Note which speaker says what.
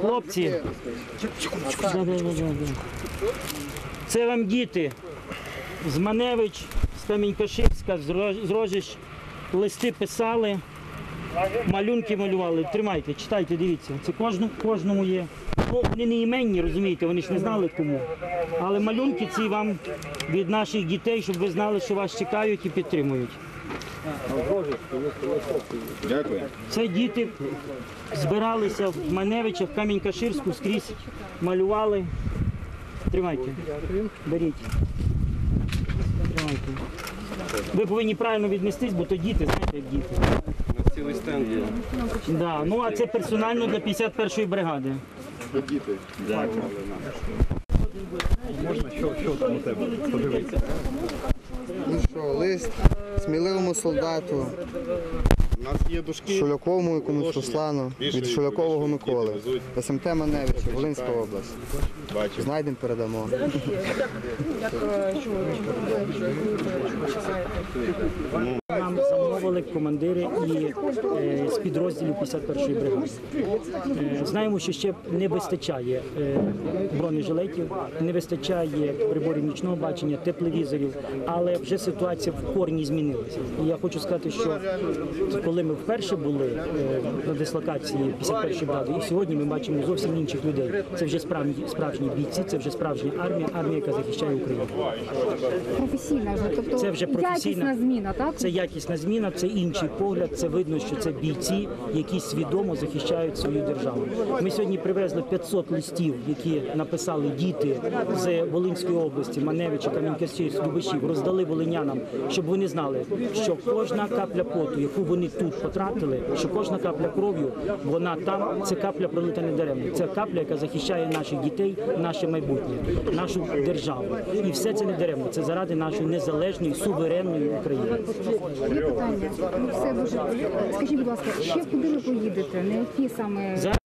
Speaker 1: Хлопці, це вам діти з Маневич, з Рожищ. Листи писали, малюнки малювали. Тримайте, читайте, дивіться. Це кожну, кожному є. Ну, вони не іменні, розумієте, вони ж не знали кому. Але малюнки ці вам від наших дітей, щоб ви знали, що вас чекають і підтримують.
Speaker 2: Дякую.
Speaker 1: Це діти збиралися в Маневичах, в Камінь-Каширську, скрізь малювали. Тримайте. Беріть. Тримайте. Ви повинні правильно віднестись, бо то діти, знаєте, як діти.
Speaker 2: Цілий стенд є.
Speaker 1: Да. Ну а це персонально для 51-ї бригади.
Speaker 3: Ну що, лист сміливому солдату,
Speaker 2: У нас є дужки.
Speaker 3: Шуляковому якомусь Руслану, від Шулякового Миколи, СМТ Маневича, Волинська область. Знайдемо, передамо.
Speaker 1: Нам замовили командири і е, з підрозділів 51-ї бригади. Е, знаємо, що ще не вистачає е, бронежилетів, не вистачає приборів нічного бачення, тепловізорів, але вже ситуація в корні змінилася. І я хочу сказати, що коли ми вперше були е, на дислокації 51-ї бригади, і сьогодні ми бачимо зовсім інших людей. Це вже справжні справжні бійці, це вже справжня армія, армія, яка захищає Україну.
Speaker 4: професійна вже, тобто
Speaker 1: Це вже професійна.
Speaker 4: якісна зміна, так?
Speaker 1: Це якісна зміна, це інший погляд. Це видно, що це бійці, які свідомо захищають свою державу. Ми сьогодні привезли 500 листів, які написали діти з Волинської області, Маневича, Кам'янківських, Любишів, роздали волинянам, щоб вони знали, що кожна капля поту, яку вони тут потратили, що кожна капля кров'ю, вона там це капля пролита не даремно. Це капля, яка захищає наших дітей, наше майбутнє, нашу державу. І все це не даремно. Це заради нашої незалежної суверенної України.
Speaker 4: Є питання. Все дуже. Скажіть, будь ласка, ще куди ви поїдете? На які саме